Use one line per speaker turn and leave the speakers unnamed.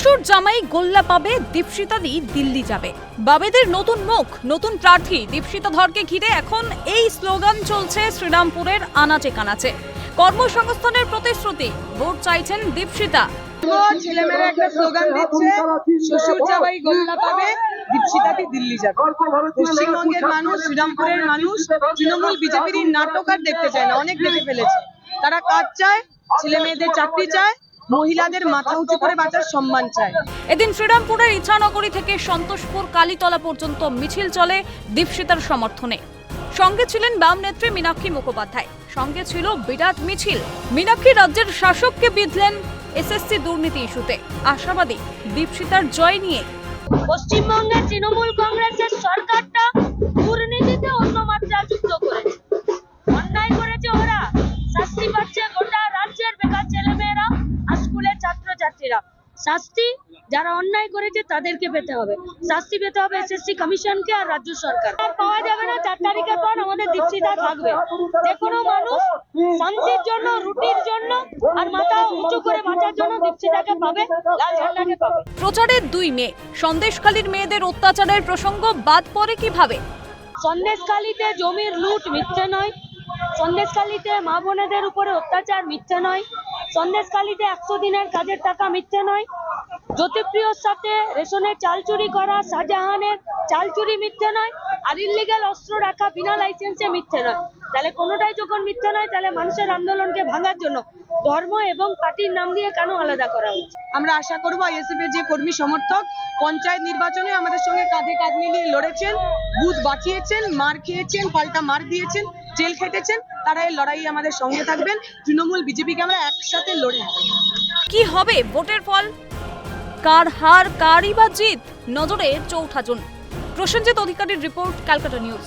শ্বশুর জামাই গোল্লা পাবে দীপশিতাদি দিল্লি যাবে। বাবেদের নতুন মুখ নতুন প্রার্থী দীপশিতা ধরকে ঘিরে এখন এই স্লোগান চলছে শ্রীরামপুরের আনাচে কানাচে। কর্মসংস্থানের প্রতিশ্রুতি ভোট চাইছেন দীপশিতা।
ছেলেমেয়েরা একটা স্লোগান দিচ্ছে শ্বশুর জামাই গোল্লা পাবে দীপশিতাতি দিল্লি যাবে। পশ্চিমবঙ্গের মানুষ শ্রীরামপুরের মানুষ তৃণমূল বিজেপির নাটক আর দেখতে চায় না অনেক দেখে ফেলেছে। তারা কাজ চায় ছেলে মেয়েদের চাকরি চায় মহিলাদের মাথা উঁচু করে বাঁচার সম্মান চায়
এদিন শ্রীরামপুরের ইছানগরী থেকে সন্তোষপুর কালীতলা পর্যন্ত মিছিল চলে দীপশিতার সমর্থনে। সঙ্গে ছিলেন বাম নেত্রী মীনাক্ষী মুখোপাধ্যায়। সঙ্গে ছিল বিরাট মিছিল। মীনাক্ষী রাজ্যের শাসককে বিঁধলেন এসএসসি দুর্নীতি ইস্যুতে। আশাবাদী দীপশিতার জয় নিয়ে
পশ্চিমবঙ্গের তৃণমূল কংগ্রেসের সরকারটা ছাত্রছাত্রীরা শাস্তি যারা অন্যায় করেছে তাদেরকে পেতে হবে। শাস্তি পেতে হবে এসএসসি কমিশনকে আর রাজ্য সরকার আর পাওয়া যাবে না চার তারিখের পর আমাদের দীক্ষিতা থাকবে। যে কোনো মানুষ শান্তির জন্য রুটির জন্য আর মাথা উঁচু করে বাঁচার জন্য দীক্ষিতাকে পাবে লাল ঝান্ডাকে পাবে।
প্রচারের দুই মেয়ে। সন্দেশখালীর মেয়েদের অত্যাচারের প্রসঙ্গ বাদ পড়ে কীভাবে?
সন্দেশখালিতে জমির লুট মিথ্যে নয় সন্দেশখালিতে মা বোনেদের উপরে অত্যাচার, মিথ্যে নয়। সন্দেশখালিতে একশো দিনের কাজের টাকা মিথ্যে নয়। জ্যোতিপ্রিয়র সাথে রেশনের চাল চুরি করা শাহজাহানের চাল চুরি মিথ্যে নয়। আর ইলিগাল অস্ত্র রাখা বিনা লাইসেন্সে মিথ্যে নয়। তাহলে কোনোটাই যখন মিথ্যে নয়, তাহলে মানুষের আন্দোলনকে ভাঙার জন্য ধর্ম এবং পার্টির নাম দিয়ে কেন আলাদা করা হচ্ছে?
আমরা আশা করব আইএসএফ এর যে কর্মী সমর্থক পঞ্চায়েত নির্বাচনে আমাদের সঙ্গে কাঁধে কাঁধ মিলিয়ে লড়েছেন, বুথ বাঁচিয়েছেন, মার খেয়েছেন, পাল্টা মার দিয়েছেন। জেল খেটেছেন, তারা এই লড়াই আমাদের সঙ্গে থাকবেন। তৃণমূল, বিজেপিকে আমরা একসাথে লড়ে
কি হবে ভোটের ফল? কার হার, কারই বা জিত? নজরে চৌঠা জন। প্রসেনজিৎ অধিকারীর রিপোর্ট, ক্যালকাটা নিউজ।